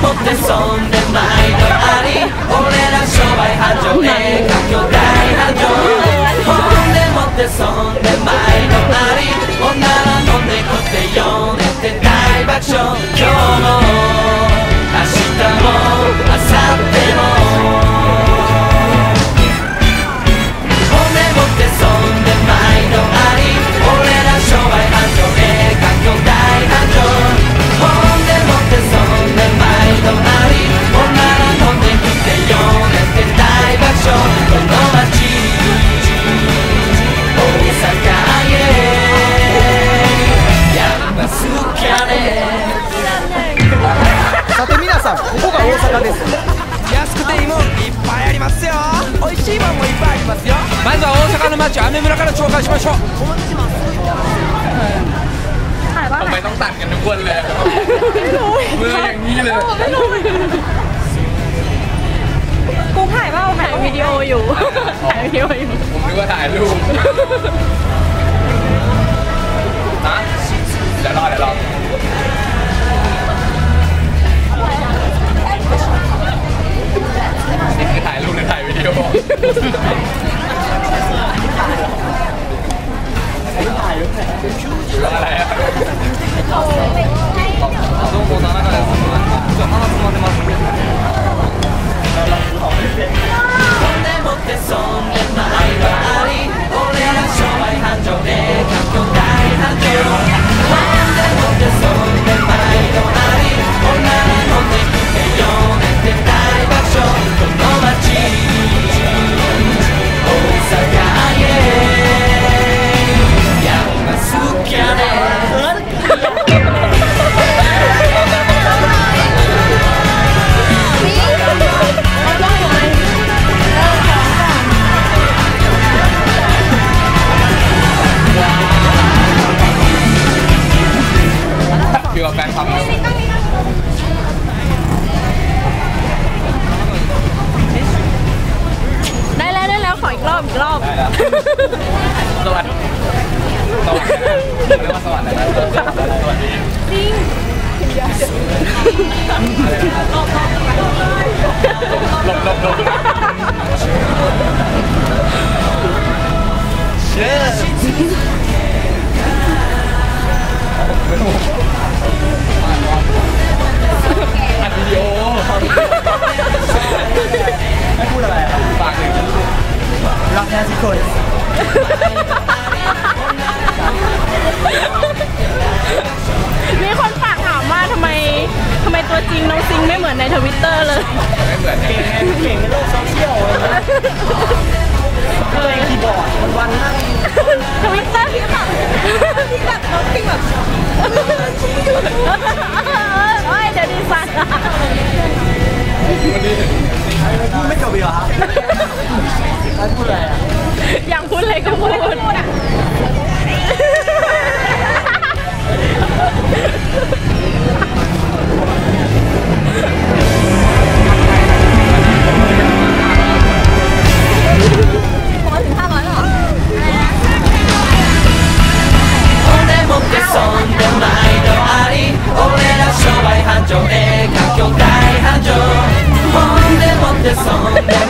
もってそんで毎度あ の街雨村から紹介しましょうทำไมต้องตัดกันทุกคนเลยมืออย่างนี้เลย กูถ่ายว่าถ่ายวิดีโออยู่ถ่ายวิดีโออยู่ ผมนึกว่าถ่ายรูปฮะเดี๋ยวรอเดี๋ยวรอนี่คือถ่ายรูปหรือถ่ายวิดีโอ ออีกรอบอีกรอบ ได้แล้ว สวัสดีสวัสดีนะเรียกว่าสวัสดีนะสวัสดีจริงหลบหลบหลบอัดวิดีโอ รักแท้ทุกคนมีคนฝากถามว่าทำไมทำไมตัวจริงน้องซิงไม่เหมือนในทวิตเตอร์เลย ไม่เหมือนกันเก่งในโลกโซเชียลเลยคีย์บอร์ดวันๆนั่งทวิตเตอร์ที่แบบที่แบบน้องซิงแบบโอ้ยเดี๋ยวดีไซน์พูดไม่จบอีกเหรอครับแล้ว พูดอะไรอ่ะ อยากพูดอะไรก็พูด ほんでもってそんで毎度あり俺ら商売繁盛ええ環境大繁盛ほんでも